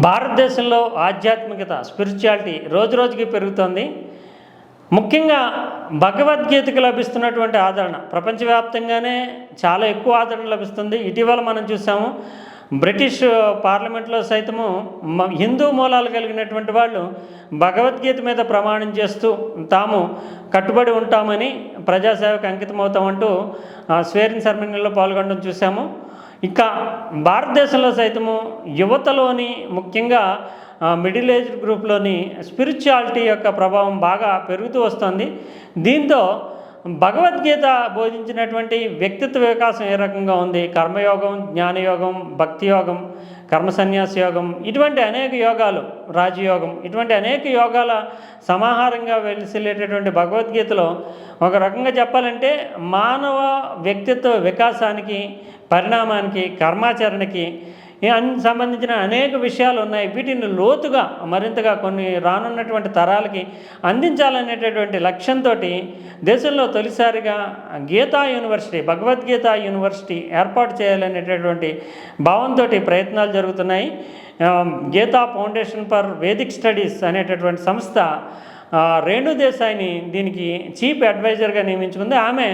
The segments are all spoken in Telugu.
భారతదేశంలో ఆధ్యాత్మికత స్పిరిచువాలిటీ రోజు రోజుకి పెరుగుతోంది. ముఖ్యంగా భగవద్గీతకు లభిస్తున్నటువంటి ఆదరణ ప్రపంచవ్యాప్తంగానే చాలా ఎక్కువ ఆదరణ లభిస్తుంది. ఇటీవల మనం చూసాము బ్రిటిష్ పార్లమెంట్లో సైతము హిందూ మూలాలు కలిగినటువంటి వాళ్ళు భగవద్గీత మీద ప్రమాణం చేస్తూ తాము కట్టుబడి ఉంటామని ప్రజాసేవకు అంకితమవుతామంటూ ఆ, స్వేరింగ్ సెరమనీలో పాల్గొనడం చూసాము. ఇక భారతదేశంలో సైతము యువతలోని ముఖ్యంగా మిడిల్ ఏజ్ గ్రూప్లోని స్పిరిచువాలిటీ యొక్క ప్రభావం బాగా పెరుగుతూ వస్తుంది. దీంతో భగవద్గీత బోధించినటువంటి వ్యక్తిత్వ వికాసం ఏ రకంగా ఉంది? కర్మయోగం జ్ఞానయోగం భక్తియోగం కర్మ సన్యాస యోగం ఇటువంటి అనేక యోగాలు రాజయోగం ఇటువంటి అనేక యోగాల సమాహారంగా వెలిసిల్లేటటువంటి భగవద్గీతలో ఒక రకంగా చెప్పాలంటే మానవ వ్యక్తిత్వ వికాసానికి పరిణామానికి కర్మాచరణకి సంబంధించిన అనేక విషయాలు ఉన్నాయి. వీటిని లోతుగా మరింతగా కొన్ని రానున్నటువంటి తరాలకి అందించాలనేటటువంటి లక్ష్యంతో దేశంలో తొలిసారిగా గీతా యూనివర్సిటీ భగవద్గీత యూనివర్సిటీ ఏర్పాటు చేయాలనేటటువంటి భావంతో ప్రయత్నాలు జరుగుతున్నాయి. Geeta foundation for Vedic studies అనేటటువంటి సంస్థ రేణు దేశాయిని దీనికి చీఫ్ అడ్వైజర్గా నియమించుకుంది. ఆమె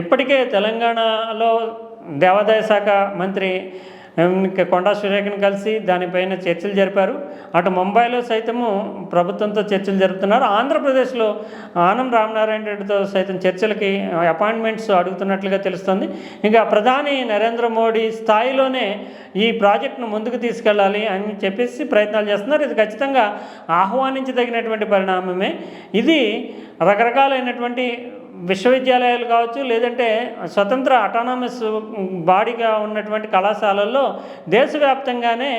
ఇప్పటికే తెలంగాణలో దేవాదాయ శాఖ మంత్రి కొండా సురేఖను కలిసి దానిపైన చర్చలు జరిపారు. అటు ముంబైలో సైతము ప్రభుత్వంతో చర్చలు జరుపుతున్నారు. ఆంధ్రప్రదేశ్లో ఆనం రామనారాయణ రెడ్డితో సైతం చర్చలకి అపాయింట్మెంట్స్ అడుగుతున్నట్లుగా తెలుస్తుంది. ఇంకా ప్రధాని నరేంద్ర మోడీ స్థాయిలోనే ఈ ప్రాజెక్టును ముందుకు తీసుకెళ్ళాలి అని చెప్పేసి ప్రయత్నాలు చేస్తున్నారు. ఇది ఖచ్చితంగా ఆహ్వానించదగినటువంటి పరిణామమే. ఇది రకరకాలైనటువంటి విశ్వవిద్యాలయాలు కావచ్చు లేదంటే స్వతంత్ర అటానమస్ బాడీగా ఉన్నటువంటి కళాశాలల్లో దేశవ్యాప్తంగానే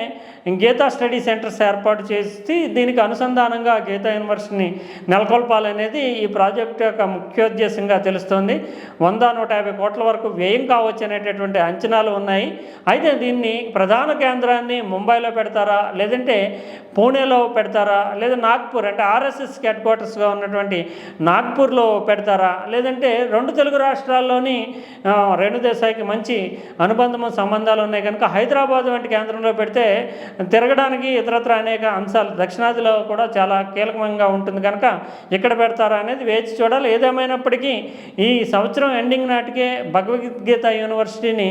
గీతా స్టడీ సెంటర్స్ ఏర్పాటు చేసి దీనికి అనుసంధానంగా గీతా యూనివర్సిటీని నెలకొల్పాలనేది ఈ ప్రాజెక్ట్ యొక్క ముఖ్యోద్దేశంగా తెలుస్తోంది. వంద నూట యాభై కోట్ల వరకు వ్యయం కావచ్చు అనేటటువంటి అంచనాలు ఉన్నాయి. అయితే దీన్ని ప్రధాన కేంద్రాన్ని ముంబైలో పెడతారా లేదంటే పూణేలో పెడతారా లేదా నాగ్పూర్ అంటే ఆర్ఎస్ఎస్ హెడ్ క్వార్టర్స్గా ఉన్నటువంటి నాగ్పూర్లో పెడతారా లేదంటే రెండు తెలుగు రాష్ట్రాల్లోని రేణుదేశాయికి రెండు దేశాలకి మంచి అనుబంధము సంబంధాలు ఉన్నాయి కనుక హైదరాబాద్ వంటి కేంద్రంలో పెడితే తిరగడానికి ఇతరత్ర అనేక అంశాలు దక్షిణాదిలో కూడా చాలా కీలకంగా ఉంటుంది కనుక ఇక్కడ పెడతారా అనేది వేచి చూడాలి. ఏదేమైనప్పటికీ ఈ సంవత్సరం ఎండింగ్ నాటికే భగవద్గీత యూనివర్సిటీని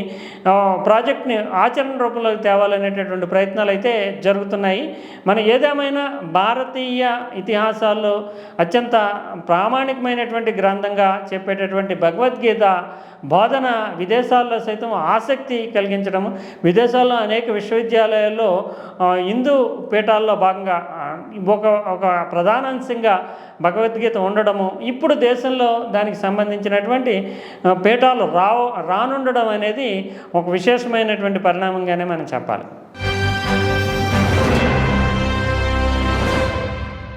ప్రాజెక్ట్ని ఆచరణ రూపంలోకి తేవాలనేటటువంటి ప్రయత్నాలు అయితే జరుగుతున్నాయి. మన ఏదేమైనా భారతీయ ఇతిహాసాల్లో అత్యంత ప్రామాణికమైనటువంటి గ్రంథంగా చెప్పేటటువంటి భగవద్గీత బోధన విదేశాల్లో సైతం ఆసక్తి కలిగించడము. విదేశాల్లో అనేక విశ్వవిద్యాలయాల్లో హిందూ పీఠాల్లో భాగంగా ఒక ఒక ప్రధానాంశంగా భగవద్గీత ఉండడము. ఇప్పుడు దేశంలో దానికి సంబంధించినటువంటి పీఠాలు రావు రానుండడం అనేది ఒక విశేషమైనటువంటి పరిణామంగానే మనం చెప్పాలి.